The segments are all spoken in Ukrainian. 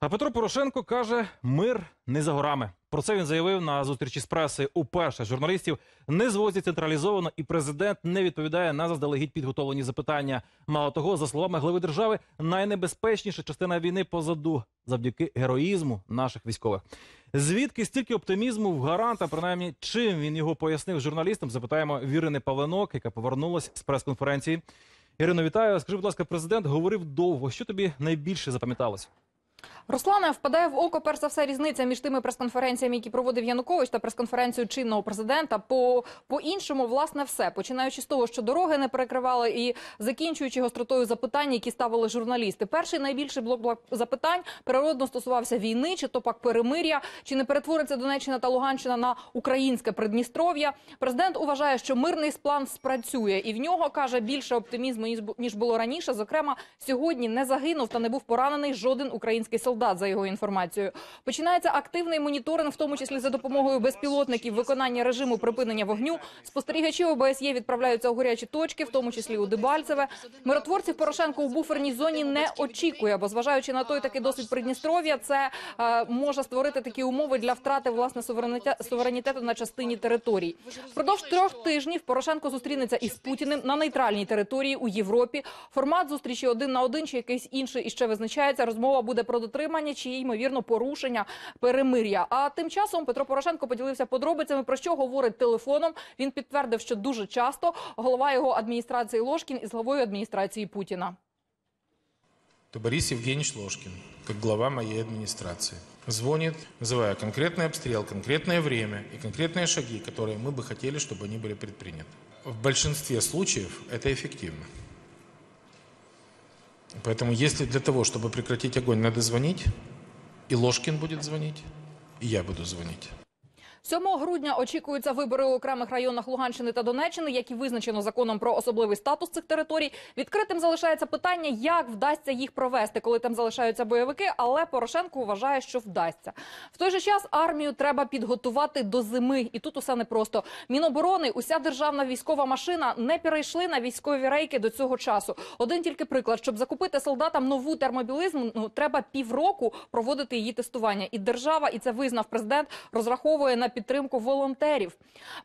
А Петро Порошенко каже: мир не за горами. Про це він заявив на зустрічі з пресою. Уперше журналістів не звозять централізовано, і президент не відповідає на заздалегідь підготовлені запитання. Мало того, за словами глави держави, найнебезпечніша частина війни позаду завдяки героїзму наших військових. Звідки стільки оптимізму в гаранта? Принаймні, чим він його пояснив журналістам? Запитаємо Вірини Павленок, яка повернулась з прес-конференції. Ірино, вітаю. Скажи, будь ласка, президент говорив довго. Що тобі найбільше запам'яталось? Руслане впадає в око перш за все різниця між тими прес-конференціями, які проводив Янукович, та прес-конференцією чинного президента. По, по іншому, власне, все починаючи з того, що дороги не перекривали, і закінчуючи гостротою запитань, які ставили журналісти. Перший найбільший блок запитань природно стосувався війни, чи то пак перемир'я, чи не перетвориться Донеччина та Луганщина на українське Придністров'я. Президент вважає, що мирний план спрацює, і в нього каже більше оптимізму ніж було раніше. Зокрема, сьогодні не загинув та не був поранений жоден український солдат. За його інформацією, починається активний моніторинг, в тому числі за допомогою безпілотників, виконання режиму припинення вогню. Спостерігачі ОБСЄ відправляються у гарячі точки, в тому числі у Дебальцеве. Миротворців Порошенко у буферній зоні не очікує, бо зважаючи на той такий досвід Придністров'я, це е, може створити такі умови для втрати власне суверенітету на частині територій. Впродовж трьох тижнів Порошенко зустрінеться із Путіним на нейтральній території у Європі. Формат зустрічі один на один чи якийсь інший іще визначається. Розмова буде про дотримання чи ймовірно порушення перемир'я. А тим часом Петро Порошенко поділився подробицями про що говорить телефоном. Він підтвердив, що дуже часто голова його адміністрації Лошкін із главою адміністрації Путіна. то Борис Евгеньевич Ложкин, как глава моей администрации, звонит, называя конкретный обстрел, конкретное время и конкретные шаги, которые мы бы хотели, чтобы они были предприняты. В большинстве случаев это эффективно. Поэтому если для того, чтобы прекратить огонь, надо звонить, и Ложкин будет звонить, и я буду звонить. 7 грудня очікуються вибори у окремих районах Луганщини та Донеччини, які визначено законом про особливий статус цих територій. Відкритим залишається питання, як вдасться їх провести, коли там залишаються бойовики. Але Порошенко вважає, що вдасться. В той же час армію треба підготувати до зими, і тут усе непросто. Міноборони, уся державна військова машина не перейшли на військові рейки до цього часу. Один тільки приклад, щоб закупити солдатам нову термобілизну, ну треба півроку проводити її тестування. І держава, і це визнав президент, розраховує на підтримку волонтерів.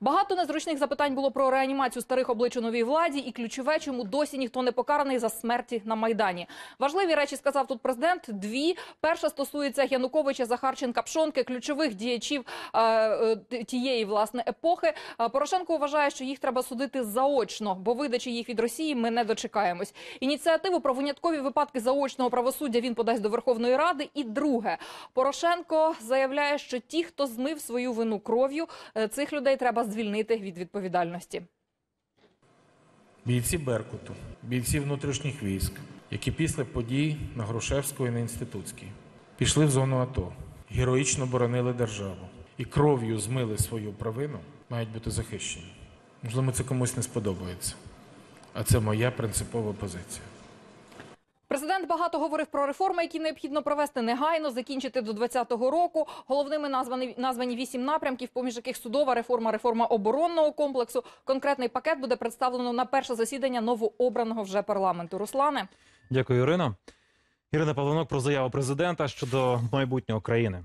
Багато незручних запитань було про реанімацію старих облич у новій владі, і ключове, чому досі ніхто не покараний за смерті на майдані. Важливі речі сказав тут президент. Дві перша стосується Януковича, Захарченка, Пшонки, ключових діячів е, е, тієї власне епохи. Е, Порошенко вважає, що їх треба судити заочно, бо видачі їх від Росії ми не дочекаємось. Ініціативу про виняткові випадки заочного правосуддя він подасть до Верховної Ради. І друге, Порошенко заявляє, що ті, хто змив свою вину кров'ю, е, цих людей треба звільнити від відповідальності. Бійці Беркуту, бійці внутрішніх військ, які після подій на Грушевську і на Інститутській пішли в зону АТО, героїчно боронили державу і кров'ю змили свою провину, мають бути захищені. Можливо, це комусь не сподобається. А це моя принципова позиція. Президент багато говорив про реформи, які необхідно провести негайно, закінчити до 2020 року. Головними названі названі вісім напрямків, поміж яких судова реформа, реформа оборонного комплексу. Конкретний пакет буде представлено на перше засідання новообраного вже парламенту. Руслане. Дякую, Ірино. Ірина Павленок про заяву президента щодо майбутнього країни.